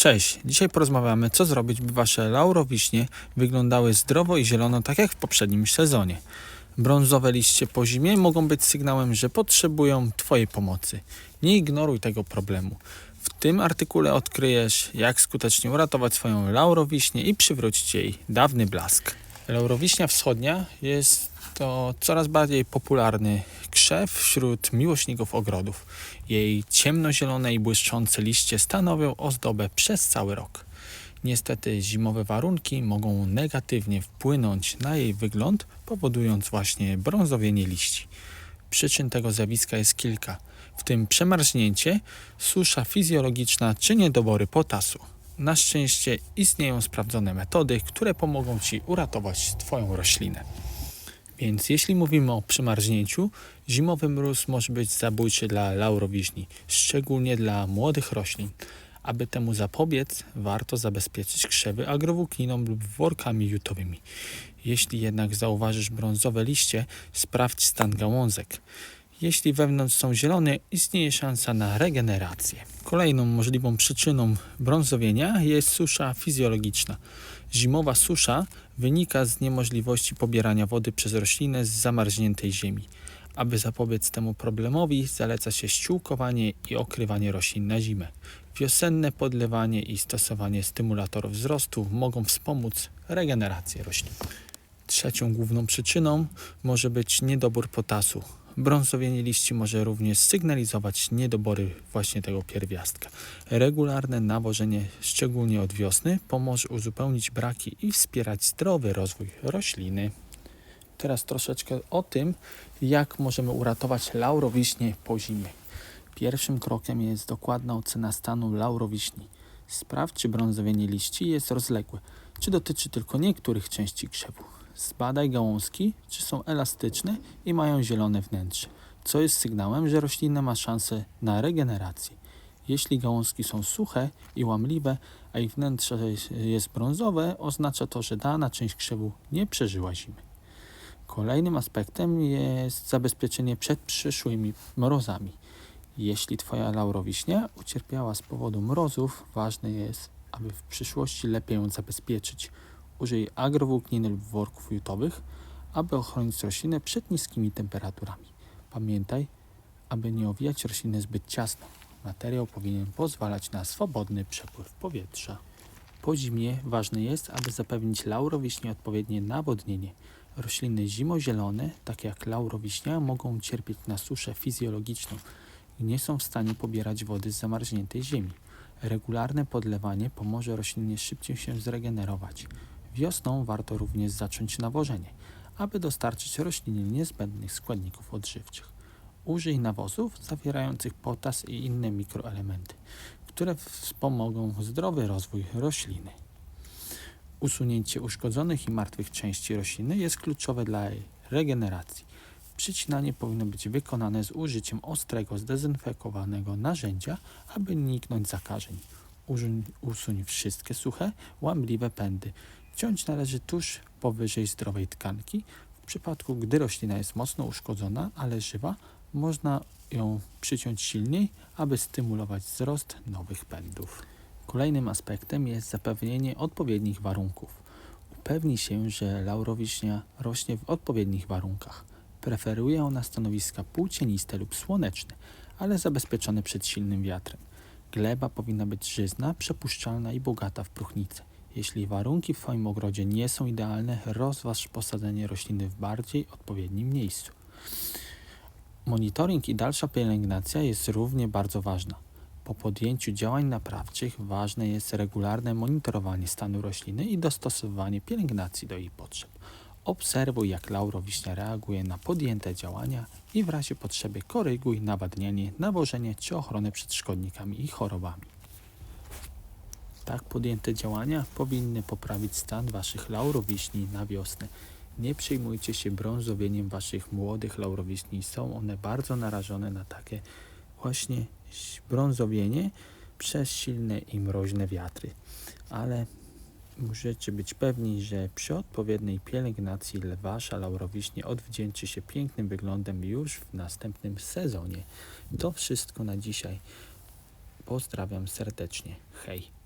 Cześć, dzisiaj porozmawiamy co zrobić, by Wasze laurowiśnie wyglądały zdrowo i zielono tak jak w poprzednim sezonie. Brązowe liście po zimie mogą być sygnałem, że potrzebują Twojej pomocy. Nie ignoruj tego problemu. W tym artykule odkryjesz, jak skutecznie uratować swoją laurowiśnię i przywrócić jej dawny blask. Laurowiśnia wschodnia jest to coraz bardziej popularny krzew wśród miłośników ogrodów. Jej ciemnozielone i błyszczące liście stanowią ozdobę przez cały rok. Niestety zimowe warunki mogą negatywnie wpłynąć na jej wygląd, powodując właśnie brązowienie liści. Przyczyn tego zjawiska jest kilka, w tym przemarznięcie, susza fizjologiczna czy niedobory potasu. Na szczęście istnieją sprawdzone metody, które pomogą Ci uratować Twoją roślinę. Więc jeśli mówimy o przymarznięciu, zimowy mróz może być zabójczy dla laurowiśni, szczególnie dla młodych roślin. Aby temu zapobiec, warto zabezpieczyć krzewy agrowłókniną lub workami jutowymi. Jeśli jednak zauważysz brązowe liście, sprawdź stan gałązek. Jeśli wewnątrz są zielone, istnieje szansa na regenerację. Kolejną możliwą przyczyną brązowienia jest susza fizjologiczna. Zimowa susza wynika z niemożliwości pobierania wody przez roślinę z zamarzniętej ziemi. Aby zapobiec temu problemowi, zaleca się ściółkowanie i okrywanie roślin na zimę. Wiosenne podlewanie i stosowanie stymulatorów wzrostu mogą wspomóc regenerację roślin. Trzecią główną przyczyną może być niedobór potasu. Brązowienie liści może również sygnalizować niedobory właśnie tego pierwiastka. Regularne nawożenie, szczególnie od wiosny, pomoże uzupełnić braki i wspierać zdrowy rozwój rośliny. Teraz troszeczkę o tym, jak możemy uratować laurowiśnie po zimie. Pierwszym krokiem jest dokładna ocena stanu laurowiśni. Sprawdź, czy brązowienie liści jest rozległe, czy dotyczy tylko niektórych części krzewu. Zbadaj gałązki, czy są elastyczne i mają zielone wnętrze, co jest sygnałem, że roślina ma szansę na regenerację. Jeśli gałązki są suche i łamliwe, a ich wnętrze jest brązowe, oznacza to, że dana część krzewu nie przeżyła zimy. Kolejnym aspektem jest zabezpieczenie przed przyszłymi mrozami. Jeśli Twoja laurowiśnia ucierpiała z powodu mrozów, ważne jest, aby w przyszłości lepiej ją zabezpieczyć. Użyj agrowłókniny lub worków jutowych, aby ochronić roślinę przed niskimi temperaturami. Pamiętaj, aby nie owijać rośliny zbyt ciasno. Materiał powinien pozwalać na swobodny przepływ powietrza. Po zimie ważne jest, aby zapewnić laurowiśnie odpowiednie nawodnienie. Rośliny zimozielone, takie jak laurowiśnia, mogą cierpieć na suszę fizjologiczną i nie są w stanie pobierać wody z zamarzniętej ziemi. Regularne podlewanie pomoże roślinie szybciej się zregenerować. Wiosną warto również zacząć nawożenie, aby dostarczyć roślinie niezbędnych składników odżywczych. Użyj nawozów zawierających potas i inne mikroelementy, które wspomogą zdrowy rozwój rośliny. Usunięcie uszkodzonych i martwych części rośliny jest kluczowe dla jej regeneracji. Przycinanie powinno być wykonane z użyciem ostrego, zdezynfekowanego narzędzia, aby uniknąć zakażeń. Usuń, wszystkie suche, łamliwe pędy. Ciąć należy tuż powyżej zdrowej tkanki. W przypadku, gdy roślina jest mocno uszkodzona, ale żywa, można ją przyciąć silniej, aby stymulować wzrost nowych pędów. Kolejnym aspektem jest zapewnienie odpowiednich warunków. Upewnij się, że laurowiśnia rośnie w odpowiednich warunkach. Preferuje ona stanowiska półcieniste lub słoneczne, ale zabezpieczone przed silnym wiatrem. Gleba powinna być żyzna, przepuszczalna i bogata w próchnicę. Jeśli warunki w Twoim ogrodzie nie są idealne, rozważ posadzenie rośliny w bardziej odpowiednim miejscu. Monitoring i dalsza pielęgnacja jest równie bardzo ważna. Po podjęciu działań naprawczych ważne jest regularne monitorowanie stanu rośliny i dostosowanie pielęgnacji do jej potrzeb. Obserwuj, jak laurowiśnia reaguje na podjęte działania i w razie potrzeby koryguj nawadnianie, nawożenie czy ochronę przed szkodnikami i chorobami. Tak podjęte działania powinny poprawić stan Waszych laurowiśni na wiosnę. Nie przejmujcie się brązowieniem Waszych młodych laurowiśni. Są one bardzo narażone na takie właśnie brązowienie przez silne i mroźne wiatry. Ale możecie być pewni, że przy odpowiedniej pielęgnacji wasza laurowiśnie odwdzięczy się pięknym wyglądem już w następnym sezonie. To wszystko na dzisiaj. Pozdrawiam serdecznie. Hej.